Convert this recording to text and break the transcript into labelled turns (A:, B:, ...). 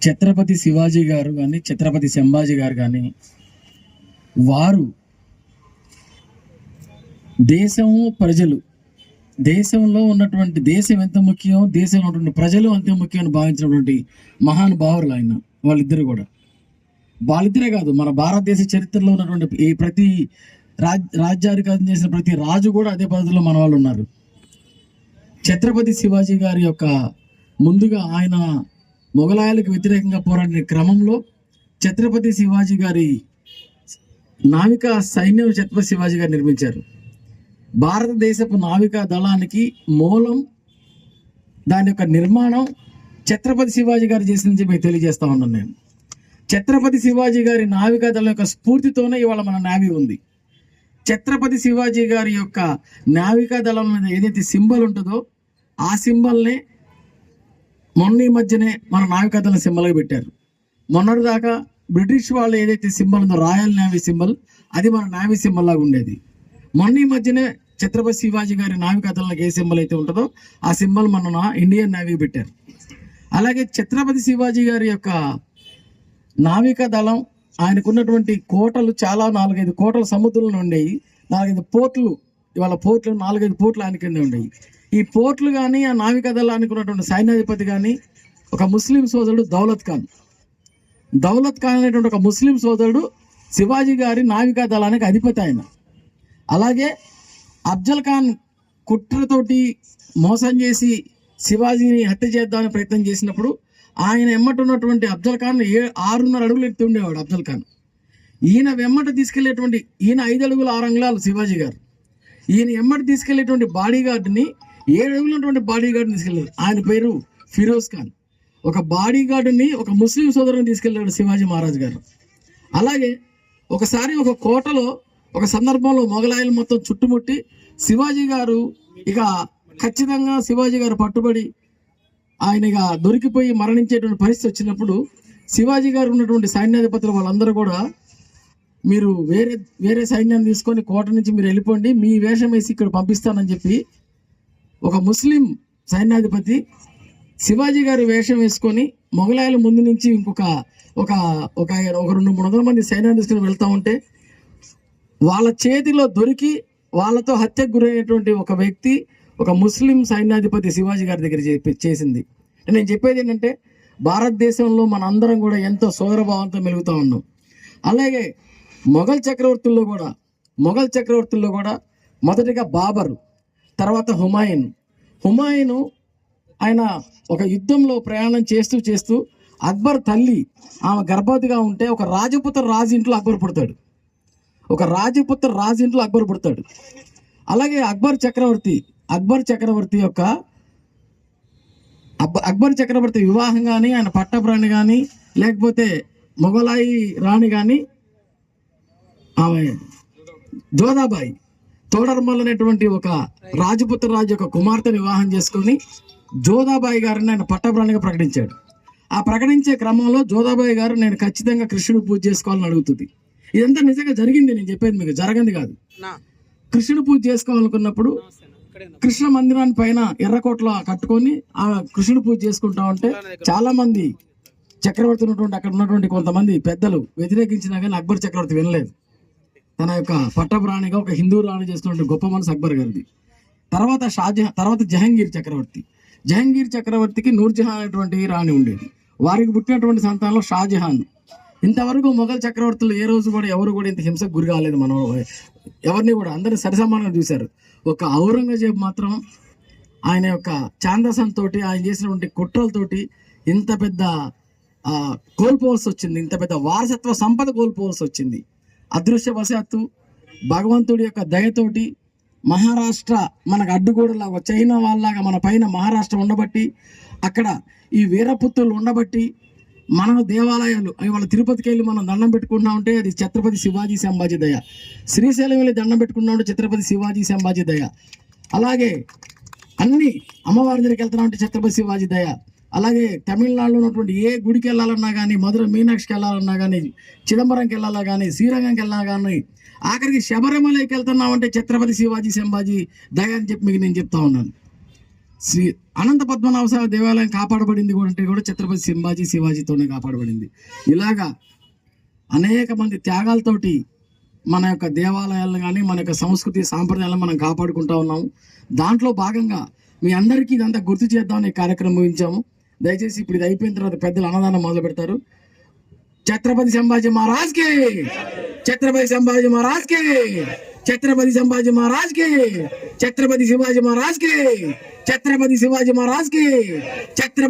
A: ఛత్రపతి శివాజీ గారు కానీ ఛత్రపతి సంభాజీ గారు కానీ వారు దేశము ప్రజలు. దేశంలో ఉన్నటువంటి దేశం ఎంత ముఖ్యం దేశంలో ఉన్నటువంటి ప్రజలు అంతే ముఖ్యం అని భావించినటువంటి మహానుభావులు ఆయన వాళ్ళిద్దరు కూడా. వాళ్ళిద్దరే కాదు మన భారతదేశ చరిత్రలో ఉన్నటువంటి ఈ ప్రతి రాజ్ రాజ్యాధికారం చేసిన ప్రతి రాజు కూడా అదే పద్ధతిలో మన వాళ్ళు ఉన్నారు. ఛత్రపతి శివాజీ గారి యొక్క ముందుగా ఆయన మొఘలాయలకు వ్యతిరేకంగా పోరాడిన క్రమంలో ఛత్రపతి శివాజీ గారి నావికా సైన్యం ఛత్రపతి శివాజీ గారు నిర్మించారు. భారతదేశపు నావికా దళానికి మూలం దాని యొక్క నిర్మాణం ఛత్రపతి శివాజీ గారు చేసిందని మీకు తెలియజేస్తా ఉన్నాను నేను. ఛత్రపతి శివాజీ గారి నావికా దళం యొక్క స్ఫూర్తితోనే ఇవాళ మన నావీ ఉంది. ఛత్రపతి శివాజీ గారి యొక్క నావికా దళం మీద ఏదైతే సింబల్ ఉంటుందో ఆ సింబల్నే మొన్న ఈ మధ్యనే మన నావికా సింబల్గా పెట్టారు. మొన్నటి దాకా బ్రిటిష్ వాళ్ళు ఏదైతే సింబల్ ఉందో రాయల్ నేవీ సింబల్ అది మన నేవీ సింబల్ లాగా ఉండేది. మొన్న ఈ మధ్యనే ఛత్రపతి శివాజీ గారి నావికతలకు ఏ సింబల్ అయితే ఉంటుందో ఆ సింబల్ మన ఇండియన్ నేవీ పెట్టారు. అలాగే ఛత్రపతి శివాజీ గారి యొక్క నావికా దళం ఆయనకున్నటువంటి కోటలు చాలా నాలుగైదు కోటలు సముద్రంలో ఉండేవి. నాలుగైదు పోర్ట్లు ఇవాళ పోర్ట్లు నాలుగైదు పోర్ట్లు ఆయన కింద ఉండేవి. ఈ పోర్ట్లు కానీ ఆ నావికా దళానికి ఉన్నటువంటి సైన్యాధిపతి కానీ ఒక ముస్లిం సోదరుడు దౌలత్ ఖాన్. దౌలత్ ఖాన్ అనేటువంటి ఒక ముస్లిం సోదరుడు శివాజీ గారి నావికా దళానికి అధిపతి ఆయన. అలాగే అఫ్జల్ ఖాన్ కుట్రతోటి మోసం చేసి శివాజీని హత్య చేద్దామని ప్రయత్నం చేసినప్పుడు ఆయన ఎమ్మట ఉన్నటువంటి అఫ్జల్ ఖాన్ ఏ ఆరున్నర అడుగులు ఎత్తి ఉండేవాడు అఫ్జల్ ఖాన్. ఈయన వెమ్మట తీసుకెళ్ళేటువంటి ఈయన ఐదు అడుగుల ఆరు అంగుళాలు శివాజీ గారు. ఈయన వెమ్మట తీసుకెళ్ళేటువంటి బాడీగార్డ్ని ఏ ఏడు ఉన్నటువంటి బాడీ గార్డ్ని తీసుకెళ్ళారు ఆయన పేరు ఫిరోజ్ ఖాన్. ఒక బాడీ గార్డుని ఒక ముస్లిం సోదరుని తీసుకెళ్ళాడు శివాజీ మహారాజ్ గారు. అలాగే ఒకసారి ఒక కోటలో ఒక సందర్భంలో మొఘలాయలు మొత్తం చుట్టుముట్టి శివాజీ గారు ఇక ఖచ్చితంగా శివాజీ గారు పట్టుబడి ఆయన ఇక దొరికిపోయి మరణించేటువంటి పరిస్థితి వచ్చినప్పుడు శివాజీ గారు ఉన్నటువంటి సైన్యాధిపతులు వాళ్ళందరూ కూడా మీరు వేరే వేరే సైన్యాన్ని తీసుకొని కోట నుంచి మీరు వెళ్ళిపోండి మీ వేషం వేసి ఇక్కడ పంపిస్తానని చెప్పి ఒక ముస్లిం సైన్యాధిపతి శివాజీ గారి వేషం వేసుకొని మొఘలాయల ముందు నుంచి ఇంకొక ఒక ఒక ఒక రెండు మూడు వందల మంది సైన్యాన్ని తీసుకుని ఉంటే వాళ్ళ చేతిలో దొరికి వాళ్ళతో హత్యకు గురైనటువంటి ఒక వ్యక్తి ఒక ముస్లిం సైన్యాధిపతి శివాజీ గారి దగ్గర చేసింది. నేను చెప్పేది ఏంటంటే భారతదేశంలో మన అందరం కూడా ఎంతో సోదరభావంతో మెలుగుతూ ఉన్నాం. అలాగే మొఘల్ చక్రవర్తుల్లో కూడా మొఘల్ చక్రవర్తుల్లో కూడా మొదటిగా బాబరు తర్వాత హుమాయూన్. హుమాయును ఆయన ఒక యుద్ధంలో ప్రయాణం చేస్తూ చేస్తూ అక్బర్ తల్లి ఆమె గర్భవతిగా ఉంటే ఒక రాజపుత్ర రాజింట్లో అక్బర్ పుడతాడు. ఒక రాజపుత్ర రాజింట్లో అక్బర్ పుడతాడు. అలాగే అక్బర్ చక్రవర్తి అక్బర్ చక్రవర్తి యొక్క అక్బ- అక్బర్ చక్రవర్తి వివాహం కానీ ఆయన పట్టప్రాణి కానీ లేకపోతే మొఘలాయి రాణి కానీ ఆమె జోదాబాయి తోడర్మల్ అనేటువంటి ఒక రాజపుత్ర రాజు యొక్క కుమార్తెను వివాహం చేసుకొని జోధాబాయి గారిని ఆయన పట్టప్రాణిగా ప్రకటించాడు. ఆ ప్రకటించే క్రమంలో జోధాబాయి గారు నేను ఖచ్చితంగా కృష్ణుడు పూజ చేసుకోవాలని అడుగుతుంది. ఇదంతా నిజంగా జరిగింది నేను చెప్పేది మీకు జరగంది కాదు. కృష్ణుడు పూజ చేసుకోవాలనుకున్నప్పుడు కృష్ణ మందిరాన్ని పైన ఎర్రకోటలో కట్టుకొని ఆ కృష్ణుడు పూజ చేసుకుంటా ఉంటే చాలా మంది చక్రవర్తి ఉన్నటువంటి అక్కడ ఉన్నటువంటి కొంతమంది పెద్దలు వ్యతిరేకించినా కానీ అక్బర్ చక్రవర్తి వినలేదు. తన యొక్క పట్టపురాణిగా ఒక హిందూ రాణి చేసినటువంటి గొప్ప మనసు అక్బర్ గారిది. తర్వాత షాజహాన్ తర్వాత జహంగీర్ చక్రవర్తి. జహంగీర్ చక్రవర్తికి నూర్జహాన్ అనేటువంటి రాణి ఉండేది. వారికి పుట్టినటువంటి సంతానంలో షాజహాన్. ఇంతవరకు మొఘల్ చక్రవర్తులు ఏ రోజు కూడా ఎవరు కూడా ఇంత హింసకు గురి కాలేదు మనం. ఎవరిని కూడా అందరూ సరిసమానంగా చూశారు. ఒక ఔరంగజేబ్ మాత్రం ఆయన యొక్క తోటి ఆయన చేసినటువంటి కుట్రలతోటి ఇంత పెద్ద ఆ, కోల్పోవాల్సి వచ్చింది. ఇంత పెద్ద వారసత్వ సంపద కోల్పోవాల్సి వచ్చింది. అదృశ్యవశాత్తు భగవంతుడి యొక్క దయతోటి మహారాష్ట్ర మనకు అడ్డుగోడలా చైనా వాళ్ళలాగా మన పైన మహారాష్ట్ర ఉండబట్టి అక్కడ ఈ వీరపుత్రులు ఉండబట్టి మన దేవాలయాలు అవి వాళ్ళ తిరుపతికి వెళ్ళి మనం దండం పెట్టుకుంటా ఉంటే అది ఛత్రపతి శివాజీ సంభాజీ దయ. శ్రీశైలం వెళ్ళి దండం పెట్టుకున్నా ఉంటే ఛత్రపతి శివాజీ సంభాజీ దయ. అలాగే అన్ని అమ్మవారి దగ్గరికి వెళ్తున్నా ఉంటే ఛత్రపతి శివాజీ దయ. అలాగే తమిళనాడులో ఉన్నటువంటి ఏ గుడికి వెళ్ళాలన్నా కానీ మధుర మీనాక్షికి వెళ్ళాలన్నా కానీ చిదంబరంకి వెళ్ళాలా కానీ శ్రీరంగంకి వెళ్ళాలా కానీ ఆఖరికి శబరిమలకి వెళ్తున్నామంటే ఛత్రపతి శివాజీ సంభాజీ దయ అని చెప్పి మీకు నేను చెప్తా ఉన్నాను. శ్రీ అనంత పద్మనాభ స్వామి దేవాలయం కాపాడబడింది కూడా అంటే కూడా ఛత్రపతి సింబాజీ శివాజీతోనే కాపాడబడింది. ఇలాగా అనేక మంది త్యాగాలతోటి మన యొక్క దేవాలయాలను కానీ మన యొక్క సంస్కృతి సాంప్రదాయాలను మనం కాపాడుకుంటా ఉన్నాము. దాంట్లో భాగంగా మీ అందరికీ ఇదంతా గుర్తు చేద్దామని కార్యక్రమం ముగించాము. దయచేసి ఇప్పుడు ఇది అయిపోయిన తర్వాత పెద్దలు అన్నదానం మొదలు పెడతారు. ఛత్రపతి సంభాజీ మహారాజ్కి ఛత్రపతి సంభాజీ మహారాజ్కి ఛత్రపతి సంభాజీ మహారాజ్కి ఛత్రపతి శివాజీ మహారాజ్కి ఛత్రపతి శివాజీ మహారాజ్కి ఛత్ర